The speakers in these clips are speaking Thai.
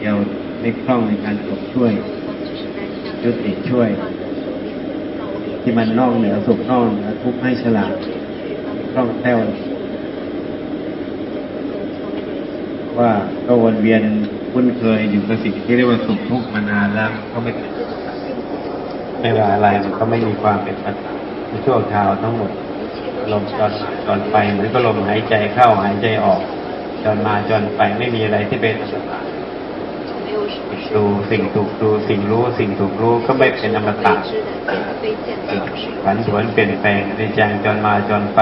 เดียวไม่คล่องในการจบช่วยยุติช่วย ที่มันนอกเหนือสุขนอกเหนือทุกข์ให้ฉลาดคล่องแคล่วว่าก็วนเวียนคุ้นเคยอยู่กับสิ่งที่เรียกว่าสุขทุกข์มานานแล้วก็ไม่เป็นไม่ว่าอะไรมันก็ไม่มีความเป็นปัจจัยชั่วคราวทั้งหมดลมจอนจอนไปเหมือนก็ลมหายใจเข้าหายใจออกจอนมาจอนไปไม่มีอะไรที่เป็นอมตะ ดูสิ่งถูกดูสิ่งรู้สิ่งถูกรู้ก็ไม่เป็นอมตะผันผวนเปลี่ยนแปลงในจังจนมาจนไป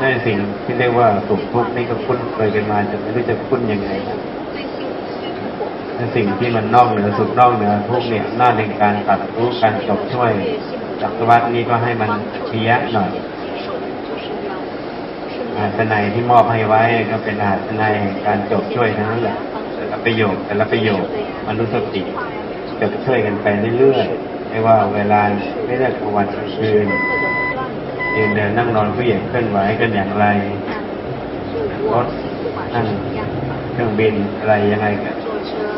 นั่นสิ่งที่เรียกว่าสุขทุกข์นี่ก็คุ้นเคยกันมาจนไม่รู้จะคุ้นยังไงนั่นสิ่งที่มันนอกเหนือสุขนอกเหนือทุกข์เนี่ยหน้าในการตัดรู้การจบช่วยจักรวรรดินี้ก็ให้มันเพี้ยหน่อยอาสนัยที่มอบให้ไว้ก็เป็นอาสนัยการจบช่วยทั้งนั้นแหละ แต่ละประโยคแต่ละประโยคมนุษย์สติจบช่วยกันไปเรื่อยๆไม่ว่าเวลาไม่ได้กลางวันกลางคืนยืนเดินนั่งนอนผู้ใหญ่เคลื่อนไหวกันอย่างไรรถนั่งเครื่องบินอะไรยังไงกัน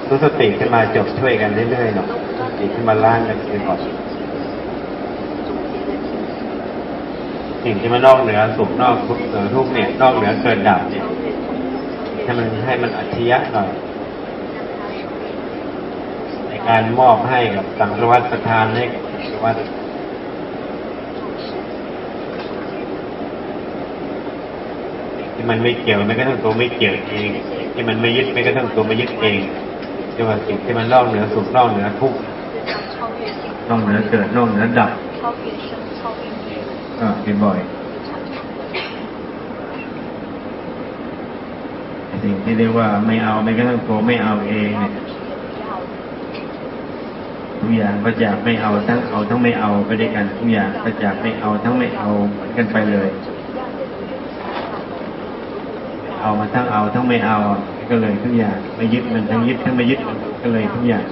รู้สติขึ้นมาจบช่วยกันเรื่อยๆหน่อยสติขึ้นมาล้างกันไปก่อนสิ่งที่มันนอกเหนือสุขนอกทุกข์เหนือทุกข์เนี่ยนอกเหนือเกิดดับเนี่ยให้มันให้มันอัจฉริยะหน่อยใน การมอบให้กับสังสารวัตประทานให้กับสังสารวัตที่มันไม่เกี่ยวไม่ก็ต้องตัวไม่เกี่ยวเอง ที่มันไม่ยึดไม่ก็ต้องตัวไม่ยึดเองเรียกว่าสิ่งที่มันนอกเหนือสุขนอกเหนือทุกข์นอกเหนือเกิดนอกเหนือดับก็เป็นบ่อยสิ่งที่เรียกว่าไม่เอาไม่กระทั่งตัวไม่เอาเองเนี่ย ทุกอย่างก็จะไม่เอาทั้งเอาทั้งไม่เอาไปด้วยกันทุกอย่างก็จะไม่เอาทั้งไม่เอาเหมือนกันไปเลย เอามาทั้งเอาทั้งไม่เอาก็เลยทุกอย่างไม่ยึดมันทั้งยึดทั้งไม่ยึดก็เลยทุกอย่าง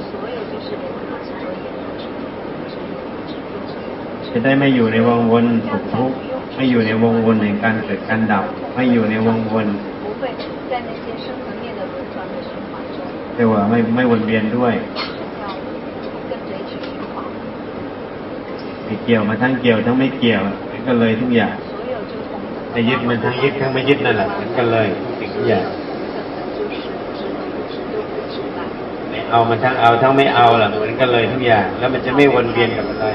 จะได้ไม่อยู่ในวงวนสุทุกข์ไม่อยู่ในวงวนแห่งการเกิดการดับ ไม่อยู่ในวงวนเรียกว่าไม่ไม่วนเวียนด้วย เกี่ยวมาทั้งเกี่ยวทั้งไม่เกี่ยวมันก็เลยทุกอย่างไอ้ยึดมันทั้งยึดทั้งไม่ยึดนั่นแหละมันก็เลยทุกอย่างเอามันทั้งเอาทั้งไม่เอาล่ะมันก็เลยทุกอย่าง แล้วมันจะไม่วนเวียนกับอะไร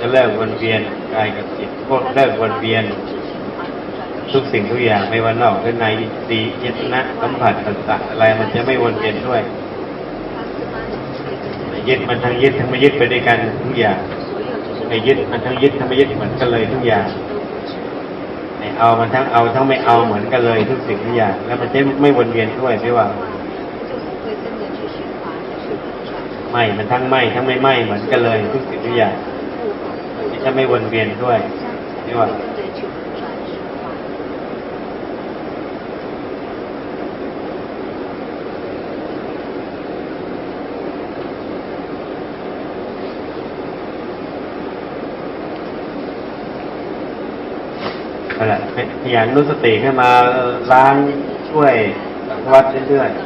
จะเลิกวนเวียนกายกับจิตพวกเลิกวนเวียน ทุกสิ่งทุกอย่างไม่ว่านอกหรือในสีเจตนะสัมผัสต่างๆอะไรมันจะไม่วนเวียนด้วยยึดมันทั้งยึดทั้งไม่ยึดไปด้วยกันทุกอย่าง จะยึดมันทั้งยึดทั้งไม่ยึดเหมือนกันเลยทุกอย่างเอามันทั้งเอาทั้งไม่เอาเหมือนกันเลยทุกสิ่งทุกอย่างแล้วมันจะไม่วนเวียนด้วยไม่ว่า ไม่มันทั้งไม่ทั้งไม่ไม่เหมือนกันเลยทุกสิ่งทุกอย่างมันจะไม่วนเวียนด้วยไม่ว่า แหละพยายามรู้สติขึ้นมาล้างช่วยวัดเรื่อยๆ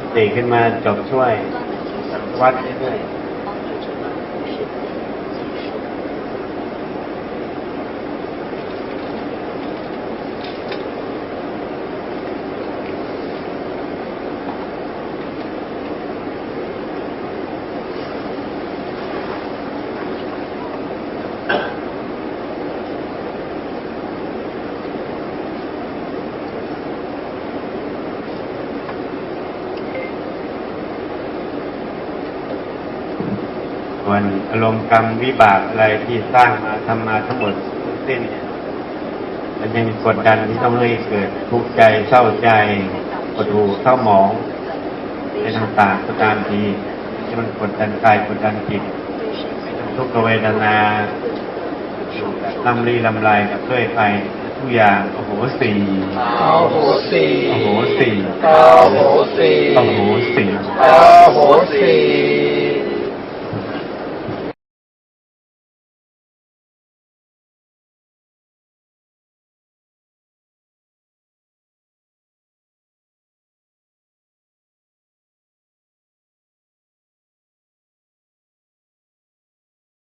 สติขึ้นมาจบช่วยวัดเรื่อยๆ ส่วนอารมณ์กรรมวิบากอะไรที่สร้างมาทำมาทั้งหมดทั้งสิ้นยมันยังกดดันที่ต้องให้เกิดทุกข์ใจเศร้าใจปวดหูเศร้าหมองในต่างๆก็ตามทีที่มันกดดันกายกดดันจิตทุกขเวทนาลำลีลำไรกับเพื่อยไปทุกอย่างโอ้โหสี่โอาโหสี่โอ้โหสี่อาโหสีโอ้โหสี่